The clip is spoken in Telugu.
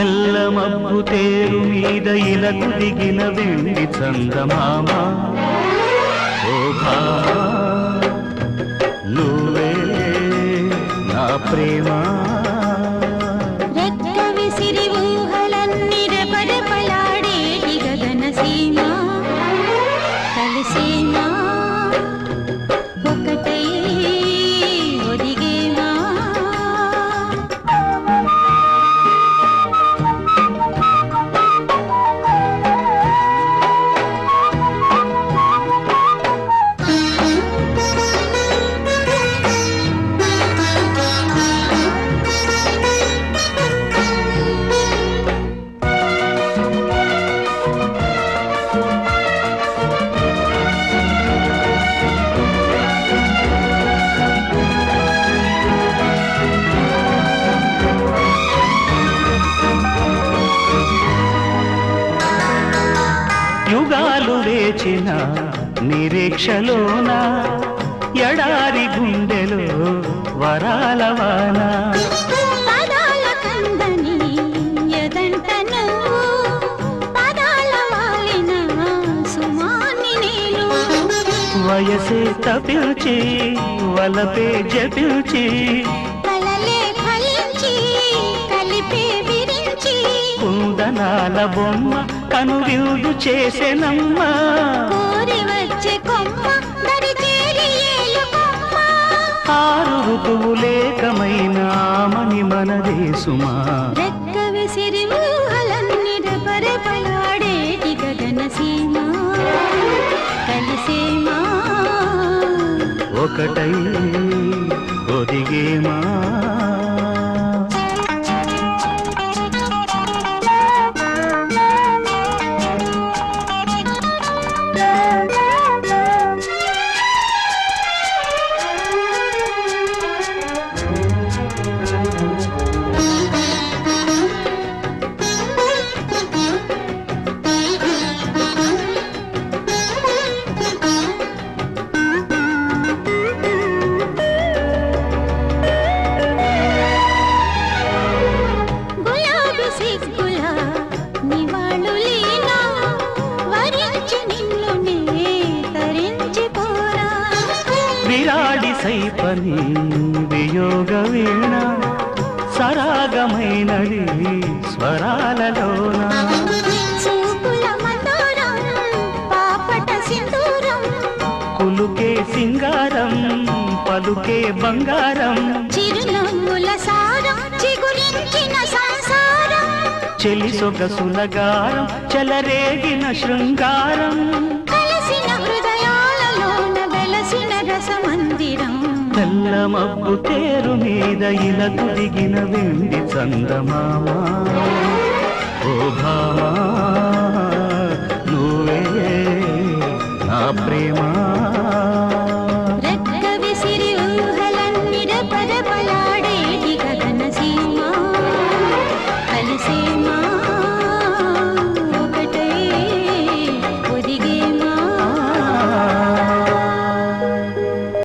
మబ్బు తేరు మీద ఇలకు దిగిన వెండి చందమామ. శోభా నువ్వే నా ప్రేమ. రెక్క విసిరి ఊహలన్నీ రెపరెపలాడేటి గగన సీమా వేచిన నిరీక్షలోన ఎడారి గుండెలో వరాల వాన. పదాల కందని ఎదంట నువ్వు పదాల వాలిన సుమాని నేను. వయసే తపిల్చి వలపే జపిల్చి కలలే కుందనాల బొమ్మ కనువిందు చేసెనమ్మ. కోరి వచ్చే కొమ్మ ఆరు ఋతువులేకమైన రెక్క విసిరి ఊహలన్నీ గగన సీమ. కలిసేమా. ఒకటై ఒదిగేమా. సైపని వియోగ వీణ సరాగమైనది స్వరాలలోన కులుకే సింగారం పలుకే బంగారం. చిరునవ్వుల సారం చిగురించిన సంసారం. చెలి సొగసుల గారం చెలరేగిన శృంగారం. మబ్బు తేరు మీద ఇలా దిగిన వెండి చందమామా. ఓ భామా.